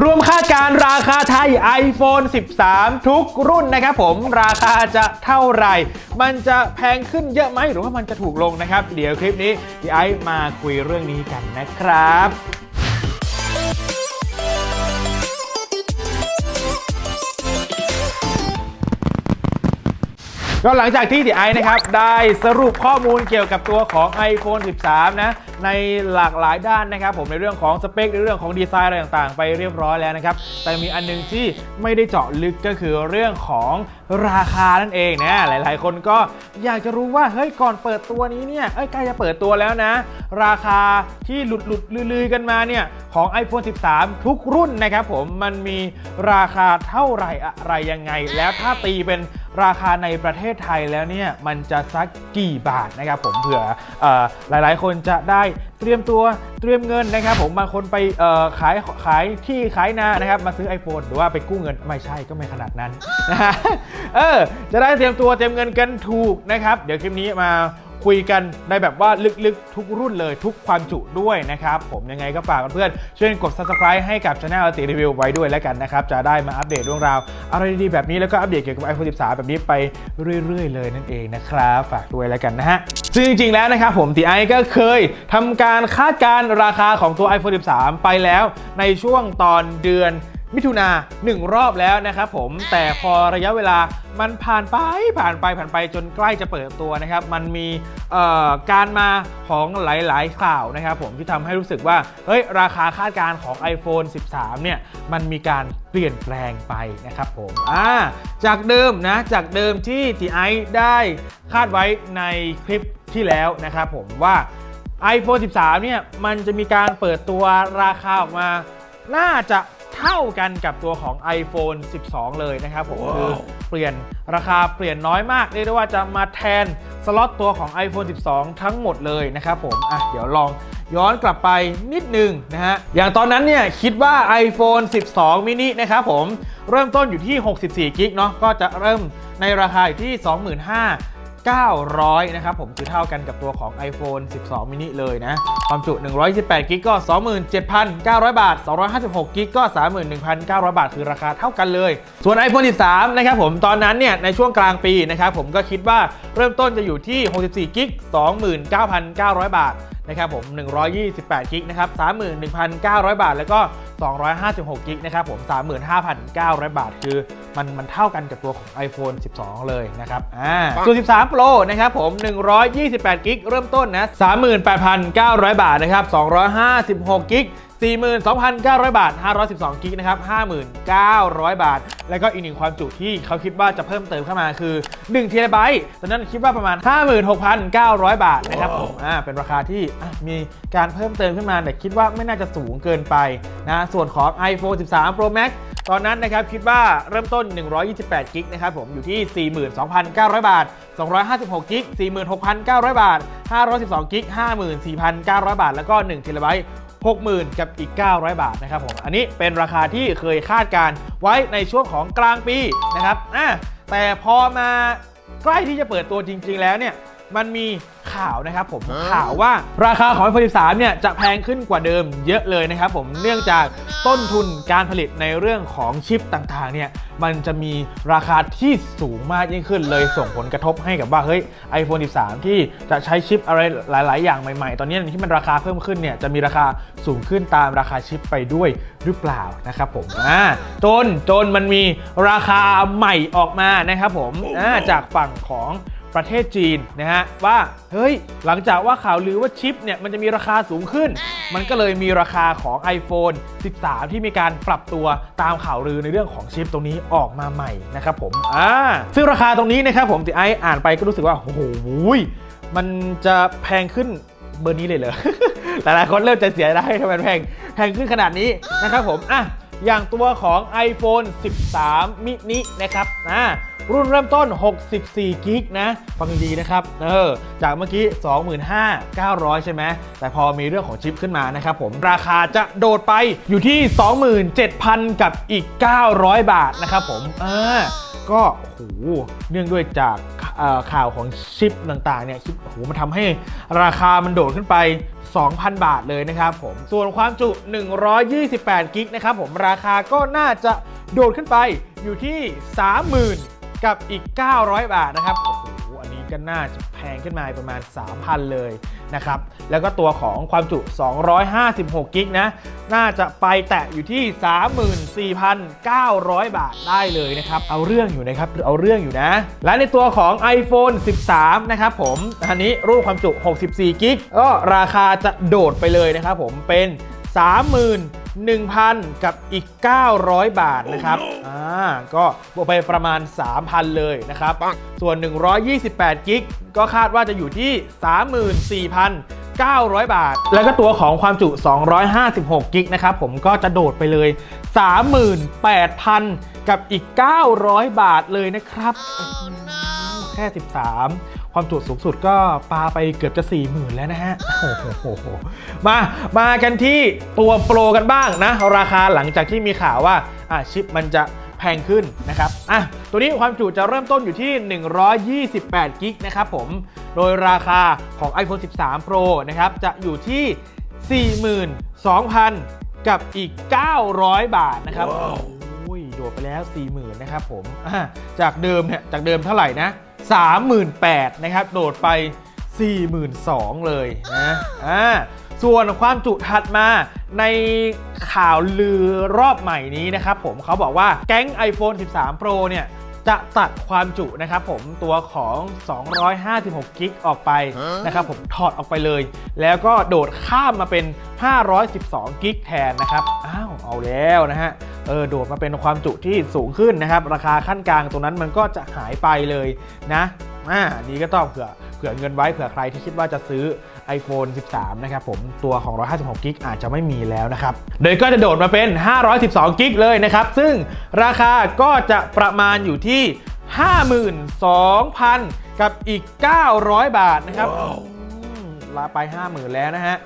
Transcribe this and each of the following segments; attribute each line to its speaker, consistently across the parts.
Speaker 1: รวมค่าการราคาไทย iPhone 13 ทุกรุ่นนะครับผมราคาจะเท่าไหร่ มันจะแพงขึ้นเยอะไหมหรือว่ามันจะถูกลงนะครับ เดี๋ยวคลิปนี้พี่ไอซ์มาคุยเรื่องนี้กันนะครับ ก็หลังจากที่ดีไอนะครับ ได้สรุปข้อมูลเกี่ยวกับตัวของ iPhone 13 นะ ในหลากหลายด้านนะครับ ผมในเรื่องของสเปคในเรื่องของดีไซน์อะไรต่างๆ ไปเรียบร้อยแล้วนะครับ แต่มีอันหนึงที่ไม่ได้เจาะลึกก็คือเรื่องของราคานั่นเองนะหลายๆ คนก็อยากจะรู้ว่าเฮ้ยก่อนเปิดตัวนี้เนี่ยเอ้ยใกล้จะเปิดตัวแล้วนะ ราคาที่หลุดหลุดลือๆกันมาเนี่ยของ iPhone 13 ทุกรุ่นนะครับผมมันมีราคาเท่าไหร่อะไรยังไง แล้วถ้าตีเป็น ราคาในประเทศไทยแล้วเนี่ยมันจะสักกี่บาทนะครับผมเผื่ออหลายๆ คนจะได้เตรียมตัวเตรียมเงินนะครับผมบางคนไปขายขายที่ขายนานะครับมาซื้อ iPhone หรือว่าไปกู้เงินไม่ใช่ก็ไม่ขนาดนั้นนะฮะเออจะได้เตรียมตัวเตรียมเงินกันถูกนะครับ เดี๋ยวคลิปนี้มา คุยกันในแบบว่าลึกๆ ทุกรุ่นเลยทุกความจุด้วยนะครับ ผมยังไงก็ฝากเพื่อนๆช่วยกด subscribe ให้กับช anel ติรีวิวไว้ด้วยแล้วกันนะครับ จะได้มาอัปเดตเรื่องราวอะไรดีๆแบบนี้แล้วก็อัปเดตเกี่ยวกับ iPhone 13 แบบนี้ไปเรื่อยๆ เลยนั่นเองนะครับ ฝากด้วยแล้วกันนะฮะซึ่งจริงๆแล้วนะครับผมตีไอก็เคยทำการคาดการราคาของตัว iPhone 13 ไปแล้วในช่วงตอนเดือน มิถุนาหนึ่งรอบแล้วนะครับผมแต่พอระยะเวลามันผ่านไปผ่านไปผ่านไปจนใกล้จะเปิดตัวนะครับ มันมีเอ่อการมาของหลายๆข่าวนะครับผมที่ทำให้รู้สึกว่าเฮ้ยราคาคาดการณ์ของ iPhone 13 เนี่ยมันมีการเปลี่ยนแปลงไปนะครับผมอ่าจากเดิมนะจากเดิมที่ทีไอได้คาดไว้ในคลิปที่แล้วนะครับผมว่า iPhone 13 เนี่ยมันจะมีการเปิดตัวราคาออกมาน่าจะ เท่ากันกับตัวของ iPhone 12 เลยนะครับผมคือเปลี่ยนราคาเปลี่ยนน้อยมากเรียกได้ว่าจะมาแทนสล็อตตัวของ iPhone 12 ทั้งหมดเลยนะครับผมอะเดี๋ยวลองย้อนกลับไปนิดนึงนะฮะ อย่างตอนนั้นเนี่ยคิดว่า iPhone 12 mini นะครับผม เริ่มต้นอยู่ที่ 64กิกเนาะก็จะเริ่มในราคาอยู่ที่ 25,000 900 นะครับผมคือเท่ากันกับตัวของ iPhone 12 mini เลยนะ ความจุ 128กิกก็ 27,900 บาท 256กิกก็ 31,900 บาท คือราคาเท่ากันเลย ส่วน iPhone 13 นะครับผมตอนนั้นเนี่ย ในช่วงกลางปีนะครับผมก็คิดว่าเริ่มต้นจะอยู่ที่ 64กิก29,900 บาท นะครับผม 128 กิกนะครับ 31,900 บาท แล้วก็ 256 กิกนะครับผม 35,900 บาท คือมันมันเท่ากันกับตัวของ iPhone 12 เลยนะครับอ่าส่วน13 Pro นะครับผม 128 กิกเริ่มต้นนะ 38,900 บาทนะครับ 256 กิก 42,900 บาท 512 กิกนะครับ 5900 บาท แล้วก็อีกหนึ่งความจุที่เขาคิดว่าจะเพิ่มเติมเข้ามาคือ1เทราไบต์ตอนนั้นคิดว่าประมาณ 56,900 บาทนะครับผมอ่าเป็นราคาที่มีการเพิ่มเติมขึ้นมา แต่คิดว่าไม่น่าจะสูงเกินไปนะส่วนของ iPhone 13 Pro Max ตอนนั้นนะครับคิดว่าเริ่มต้น 128 กิกนะครับผมอยู่ที่ 42,900 บาท 256 กิก 46,900 บาท 512 กิก 54,900 บาท แล้วก็1เทราไบต์ 60,000 กับอีก 900 บาทนะครับผมอันนี้เป็นราคาที่เคยคาดการไว้ในช่วงของกลางปีนะครับอะแต่พอมาใกล้ที่จะเปิดตัวจริง ๆ แล้วเนี่ย มันมีข่าวนะครับผมข่าวว่าราคาของ iPhone 13 เนี่ยจะแพงขึ้นกว่าเดิมเยอะเลยนะครับผมเนื่องจากต้นทุนการผลิตในเรื่องของชิปต่างๆ เนี่ยมันจะมีราคาที่สูงมากยิ่งขึ้นเลยส่งผลกระทบให้กับว่าเฮ้ย iPhone 13 ที่จะใช้ชิปอะไรหลาย ๆ อย่างใหม่ ๆ ตอนนี้ที่มันราคาเพิ่มขึ้นเนี่ยจะมีราคาสูงขึ้นตามราคาชิปไปด้วยหรือเปล่านะครับผมอ่าจนจนมันมีราคาใหม่ออกมานะครับผมอ่าจากฝั่งของ ประเทศจีนนะฮะว่าเฮ้ยหลังจากว่าข่าวลือว่าชิปเนี่ยมันจะมีราคาสูงขึ้น มันก็เลยมีราคาของ iPhone 13 ที่มีการปรับตัวตามข่าวลือในเรื่องของชิปตรงนี้ออกมาใหม่นะครับผมอ่าซึ่งราคาตรงนี้นะครับผมติไออ่านไปก็รู้สึกว่าโอ้โหมันจะแพงขึ้นเบอร์นี้เลยเหรอหลายๆคนเริ่มจะเสียได้ทำไมแพงแพงขึ้นขนาดนี้นะครับผมอะ อย่างตัวของ iPhone 13 mini นะครับอ่ารุ่นเริ่มต้น 64 กิกนะ ฟังดีนะครับ เออ จากเมื่อกี้ 25,900 ใช่ไหม แต่พอมีเรื่องของชิปขึ้นมานะครับผม ราคาจะโดดไปอยู่ที่ 27,000 กับอีก 900 บาทนะครับผมอ่าก็โหเนื่องด้วยจาก ข่าวของชิปต่างๆเนี่ยชิปโอ้โหมันทำให้ราคามันโดดขึ้นไป 2,000 บาทเลยนะครับผม ส่วนความจุ 128 กิกนะครับผมราคาก็น่าจะโดดขึ้นไปอยู่ที่ 30,000 กับอีก 900 บาทนะครับ ก็น่าจะแพงขึ้นมาประมาณ 3,000 เลยนะครับ แล้วก็ตัวของความจุ 256 กิกนะ น่าจะไปแตะอยู่ที่ 34,900 บาทได้เลยนะครับ เอาเรื่องอยู่นะครับ เอาเรื่องอยู่นะ และในตัวของ iPhone 13 นะครับผม อันนี้รูปความจุ 64 กิก ก็ราคาจะโดดไปเลยนะครับผม เป็น 31,000 กับอีก 900 บาทนะครับ อ่า ก็บวกไปประมาณ 3,000 เลยนะครับ ส่วน 128 กิก ก็คาดว่าจะอยู่ที่ 34,900 บาท แล้วก็ตัวของความจุ 256 กิกนะครับ ผมก็จะโดดไปเลย 38,000 กับอีก 900 บาทเลยนะครับอื้อหือแค่ 13 ความจุสูงสุดก็ปาไปเกือบจะ40,000แล้วนะฮะโอ้โหมามากันที่ตัวโปรกันบ้างนะ ราคาหลังจากที่มีข่าวว่าอะชิปมันจะแพงขึ้นนะครับ อะ ตัวนี้ความจุจะเริ่มต้นอยู่ที่ 128 กิกนะครับผม โดยราคาของ iPhone 13 Pro นะครับ จะอยู่ที่ 42,000 กับอีก 900 บาทนะครับ โอ้ย โดดไปแล้ว 40,000 นะครับผมอะจากเดิมเนี่ย จากเดิมเท่าไหร่นะ 38,000นะครับ โดดไป 42,000เลยนะอ่าส่วนความจุถัดมาในข่าวลือรอบใหม่นี้นะครับผมเขาบอกว่าแก๊ง iPhone 13 Pro เนี่ย จะตัดความจุนะครับผมตัวของ 256 กิกออกไปนะครับผมถอดออกไปเลย แล้วก็โดดข้ามมาเป็น 512 กิกแทนนะครับ อ้าว เอาแล้วนะฮะ เออ โดดมาเป็นความจุที่สูงขึ้นนะครับ ราคาขั้นกลางตรงนั้นมันก็จะหายไปเลยนะ อ่าอันนี้ก็ต้องเผื่อเผื่อเงินไว้เผื่อใครที่คิดว่าจะซื้อ iPhone 13 นะครับผมตัวของ 156กิกอาจจะไม่มีแล้วนะครับ โดยก็จะโดดมาเป็น 512กิกเลยนะครับ ซึ่งราคาก็จะประมาณอยู่ที่ 52,000 กับอีก 900 บาทนะครับ ลาไป 50,000 แล้วนะฮะ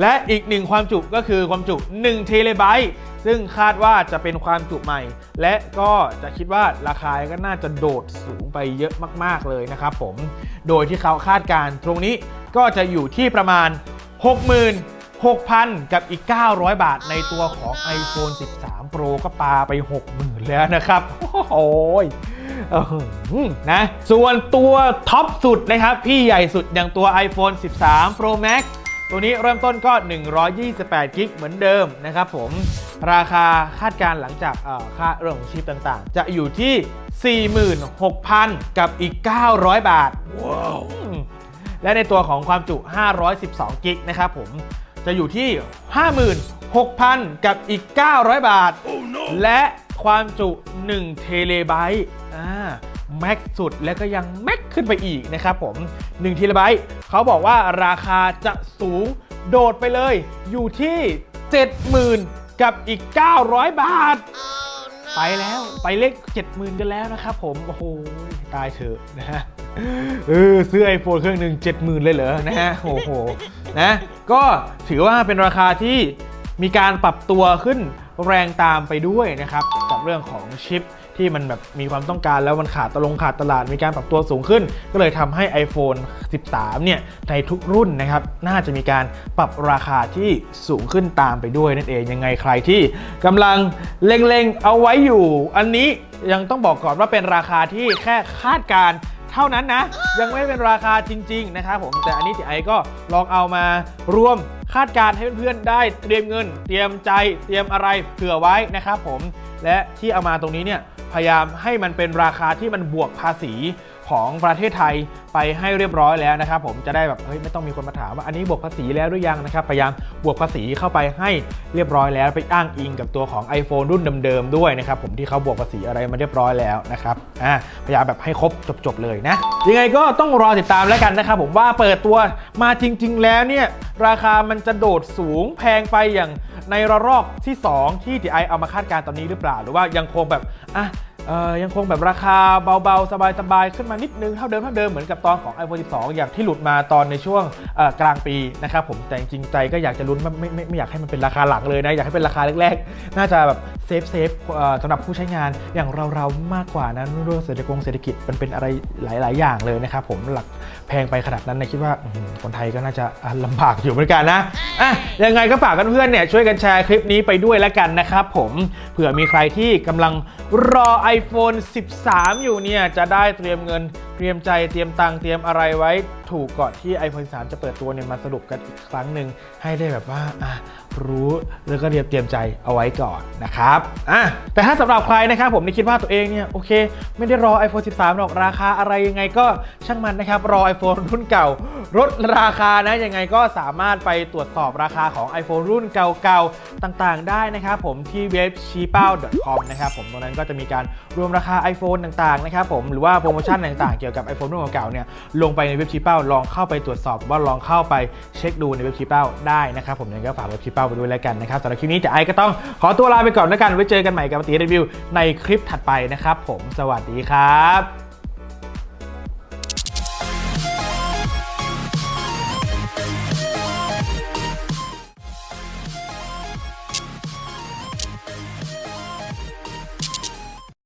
Speaker 1: และอีกหนึ่งความจุก็คือความจุ1เทเลไบต์ซึ่งคาดว่าจะเป็นความจุใหม่ และก็จะคิดว่าราคาก็น่าจะโดดสูงไปเยอะมาก ๆ เลยนะครับผม โดยที่เขาคาดการณ์ตรงนี้ก็จะอยู่ที่ประมาณ66,000 กับอีก 900 บาทในตัวของ iPhone 13 Pro ก็ปาไป 60,000 แล้วนะครับ โอ้ย นะ ส่วนตัวท็อปสุดนะครับ พี่ใหญ่สุดอย่างตัว iPhone 13 Pro Max ตัวนี้เริ่มต้นก็ 128กิกเหมือนเดิมนะครับผม ราคาคาดการณ์หลังจากเอ่อค่าเรื่องของชิปต่างๆ จะอยู่ที่ 46,000 กับอีก 900 บาท ว้าว และในตัวของความจุ 512กิกนะครับผม จะอยู่ที่ 56,000 กับอีก 900 บาทและความจุ 1 เทเลไบต์อ่า แม็กสุดแล้วก็ยังแม็กขึ้นไปอีกนะครับผม1เทเลไบต์เขาบอกว่าราคาจะสูงโดดไปเลย อยู่ที่ 70,000 กับอีก 900 บาทไปแล้วไปเลข 70,000 กันแล้วนะครับผม โอ้โห ตายเถอะนะฮะเออซื้อ iPhone เครื่องหนึ่ง70,000 เลยเหรอนะฮะ โอ้โห นะ ก็ถือว่าเป็นราคาที่มีการปรับตัวขึ้นแรงตามไปด้วยนะครับ กับเรื่องของชิป ที่มันแบบมีความต้องการแล้วมันขาดตลงขาดตลาดมีการปรับตัวสูงขึ้น ก็เลยทำให้ iPhone 13 เนี่ยในทุกรุ่นนะครับน่าจะมีการปรับราคาที่สูงขึ้นตามไปด้วยนั่นเองยังไงใครที่กำลังเล็งๆเอาไว้อยู่ อันนี้ยังต้องบอกก่อนว่าเป็นราคาที่แค่คาดการเท่านั้นนะ ยังไม่เป็นราคาจริง ๆ นะครับผมแต่อันนี้ที่ไอก็ลองเอามารวมคาดการให้เพื่อนๆได้เตรียมเงิน เตรียมใจเตรียมอะไรเผื่อไว้นะครับผมและที่เอามาตรงนี้เนี่ย พยายามให้มันเป็นราคาที่มันบวกภาษี ของประเทศไทยไปให้เรียบร้อยแล้วนะครับผมจะได้แบบเฮ้ยไม่ต้องมีคนมาถามว่าอันนี้บวกภาษีแล้วหรือยังนะครับพยายามบวกภาษีเข้าไปให้เรียบร้อยแล้วไปอ้างอิงกับตัวของ iPhone รุ่นเดิมๆด้วยนะครับผมที่เขาบวกภาษีอะไรมาเรียบร้อยแล้วนะครับอ่าพยายามแบบให้ครบจบๆเลยนะยังไงก็ต้องรอติดตามแล้วกันนะครับผมว่าเปิดตัวมาจริง ๆ แล้วเนี่ยราคามันจะโดดสูงแพงไปอย่างในระลอกที่ 2 ที่ TI เอามาคาดการณ์ตอนนี้หรือเปล่า หรือว่ายังคงแบบอะ ยังคงแบบราคาเบาๆ สบายๆ ขึ้นมานิดนึงเท่าเดิมเท่าเดิมเหมือนกับตอนของ iPhone 12 อย่างที่หลุดมาตอนในช่วงกลางปีนะครับผมแต่จริงใจก็อยากจะลุ้นไม่ไม่ไม่ไม่อยากให้มันเป็นราคาหลักเลยนะ อยากให้เป็นราคาแรกๆ น่าจะแบบเซฟเซฟสำหรับผู้ใช้งานอย่างเราๆ มากกว่านะด้วยเศรษฐกงเศรษฐกิจมันเป็นอะไรหลาย ๆ อย่างเลยนะครับผมหลักแพงไปขนาดนั้นนยคิดว่าคนไทยก็น่าจะลำบากอยู่เหมือนกันนะอะยังไงก็ฝากกันเพื่อนเนี่ยช่วยกันแชร์คลิปนี้ไปด้วยแล้วกันนะครับผมเผื่อมีใครที่กำลังรอ iPhone 13 อยู่เนี่ย จะได้เตรียมเงิน เตรียมใจเตรียมตังค์เตรียมอะไรไว้ ถูกก่อนที่ iPhone 13 จะเปิดตัวเนี่ยมาสรุปกันอีกครั้งหนึ่งให้ได้แบบว่า รู้แล้วก็เตรียมเตรียมใจเอาไว้ก่อนนะครับอะแต่ถ้าสำหรับใครนะครับผมที่คิดว่าตัวเองเนี่ยโอเค ไม่ได้รอ iPhone 13 หรอกราคาอะไรยังไงก็ช่างมันนะครับรอ iPhone รุ่นเก่าลดราคานะยังไงก็สามารถไปตรวจสอบราคาของ iPhone รุ่นเก่าๆต่างๆ ได้นะครับผมที่เว็บ c h i p a o com นะครับผมตรงนั้นก็จะมีการรวมราคา iPhone ต่างๆนะครับผมหรือว่าโปรโมชั่นต่างๆ เกี่ยวกับ iPhone รุ่นเก่าๆเนี่ยลงไปในเว็บ c h i p a o ลองเข้าไปตรวจสอบว่าลองเข้าไปเช็คดูในเว็บ c h i p a o ได้นะครับผมยังก็ฝากเว็บ c h i p a o ไปด้วยแล้วกันนะครับสำหรับคลิปนี้จะไอก็ต้องขอตัวลาไปก่อนแล้วกันไว้เจอกันใหม่กับตีรีวิวในคลิปถัดไปนะครับผมสวัสดีครับ